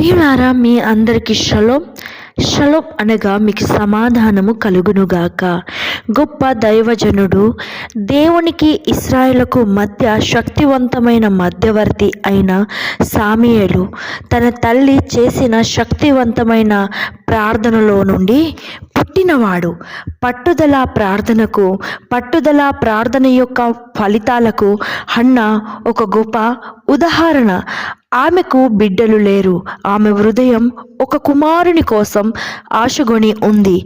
ప్రియులారా మీ అందరికీ shalom. Shalom అనగా మీకు సమాధానము కలుగునుగాక. గొప్ప దైవజనుడు దేవునికి ఇస్రాయలకు మధ్య శక్తివంతమైన మధ్యవర్తి అయిన సామీయలు తన తల్లి చేసిన శక్తివంతమైన ప్రార్థనలో నుండి పుట్టినవాడు. పట్టుదల ప్రార్థనకు పట్టుదల ప్రార్థన యొక్క ఫలితాలకు హన్న ఒక గొప్ప ఉదాహరణ. ఆమెకు బిడ్డలు లేరు. ఆమె హృదయం ఒక కుమారుని కోసం ఆశగొని ఉంది.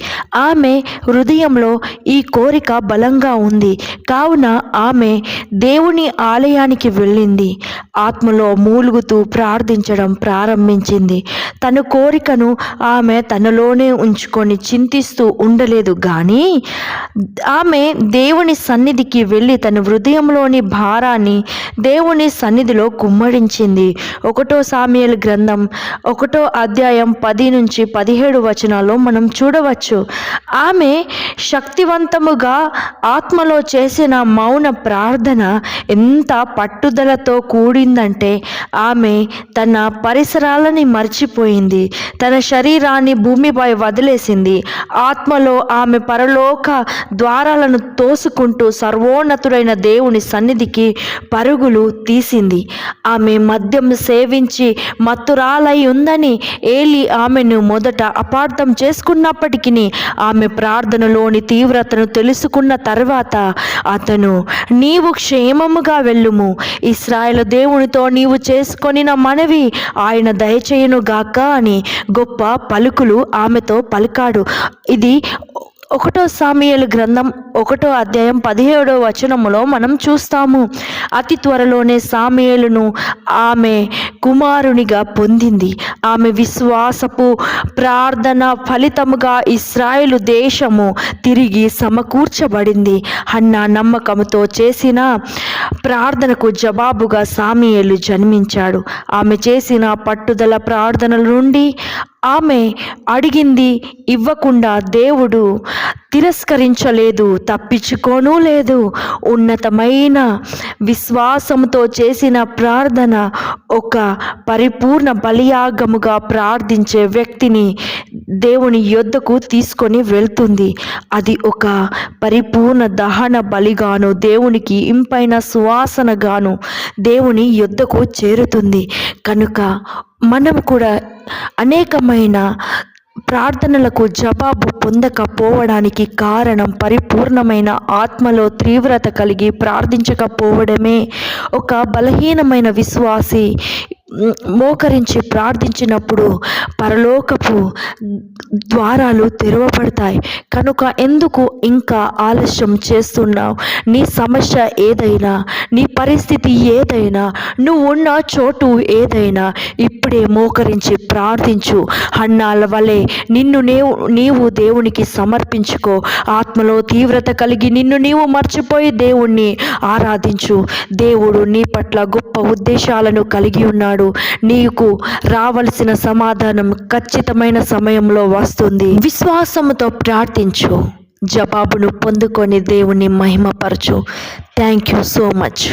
ఆమె హృదయంలో ఈ కోరిక బలంగా ఉంది. కావున ఆమె దేవుని ఆలయానికి వెళ్ళింది. ఆత్మలో మూలుగుతూ ప్రార్థించడం ప్రారంభించింది. తన కోరికను ఆమె తనలోనే ఉంచుకొని చింతిస్తూ ఉండలేదు కానీ ఆమె దేవుని సన్నిధికి వెళ్ళి తన హృదయంలోని భారాన్ని దేవుని సన్నిధిలో కుమ్మడించింది ఒకటో సామ్యల గ్రంథం ఒకటో అధ్యాయం పది నుంచి పదిహేడు వచనాల్లో మనం చూడవచ్చు. ఆమె శక్తివంతముగా ఆత్మలో చేసిన మౌన ప్రార్థన ఎంత పట్టుదలతో కూడిందంటే ఆమె తన పరిసరాలని మర్చిపోయింది. తన శరీరాన్ని భూమిపై వదిలేసింది. ఆత్మలో ఆమె పరలోక ద్వారాలను తోసుకుంటూ సర్వోన్నతుడైన దేవుని సన్నిధికి పరుగులు తీసింది. ఆమె మద్యం సేవించి మత్తురాలై ఉందని ఏలి ఆమెను మొదట అపార్థం చేసుకున్నప్పటికీ ఆమె ప్రార్థనలోని తీవ్రతను తెలుసుకున్న తర్వాత అతను నీవు క్షేమముగా వెళ్ళుము. ఇస్రాయల దేవునితో నీవు చేసుకొనిన మనవి ఆయన దయచేయును గాక అని గొప్ప పలుకులు ఆమెతో పలికాడు. ఇది ఒకటో సామియలు గ్రంథం ఒకటో అధ్యాయం పదిహేడో వచనములో మనం చూస్తాము. అతి త్వరలోనే సామియలును ఆమె కుమారునిగా పొందింది. ఆమె విశ్వాసపు ప్రార్థన ఫలితముగా ఇస్రాయేలు దేశము తిరిగి సమకూర్చబడింది. అన్న నమ్మకంతో చేసిన ప్రార్థనకు జవాబుగా సామియేలు జన్మించాడు. ఆమె చేసిన పట్టుదల ప్రార్థనల నుండి ఆమె అడిగింది ఇవ్వకుండా దేవుడు తిరస్కరించలేదు తప్పించుకోను లేదు. ఉన్నతమైన విశ్వాసంతో చేసిన ప్రార్థన ఒక పరిపూర్ణ బలియాగముగా ప్రార్థించే వ్యక్తిని దేవుని యొద్దకు తీసుకొని వెళ్తుంది. అది ఒక పరిపూర్ణ దహన బలిగాను దేవునికి ఇంపైన సువాసనగాను దేవుని యొద్దకు చేరుతుంది. కనుక మనం కూడా అనేకమైన ప్రార్థనలకు జవాబు పొందకపోవడానికి కారణం పరిపూర్ణమైన ఆత్మలో తీవ్రత కలిగి ప్రార్థించకపోవడమే. ఒక బలహీనమైన విశ్వాసి మోకరించి ప్రార్థించినప్పుడు పరలోకపు ద్వారాలు తెరవబడతాయి. కనుక ఎందుకు ఇంకా ఆలస్యం చేస్తున్నావు? నీ సమస్య ఏదైనా నీ పరిస్థితి ఏదైనా నువ్వు ఉన్న చోటు ఏదైనా ఇప్పుడే మోకరించి ప్రార్థించు. అన్నాల వలె నిన్ను నీవు నీవు దేవునికి సమర్పించుకో. ఆత్మలో తీవ్రత కలిగి నిన్ను నీవు మర్చిపోయి దేవుణ్ణి ఆరాధించు. దేవుడు నీ పట్ల గొప్ప ఉద్దేశాలను కలిగి ఉన్నాడు. నీకు రావలసిన సమాధానం ఖచ్చితమైన సమయంలో వస్తుంది. విశ్వాసముతో ప్రార్థించు. జవాబును పొందుకొని దేవుని మహిమపరచు. Thank you so much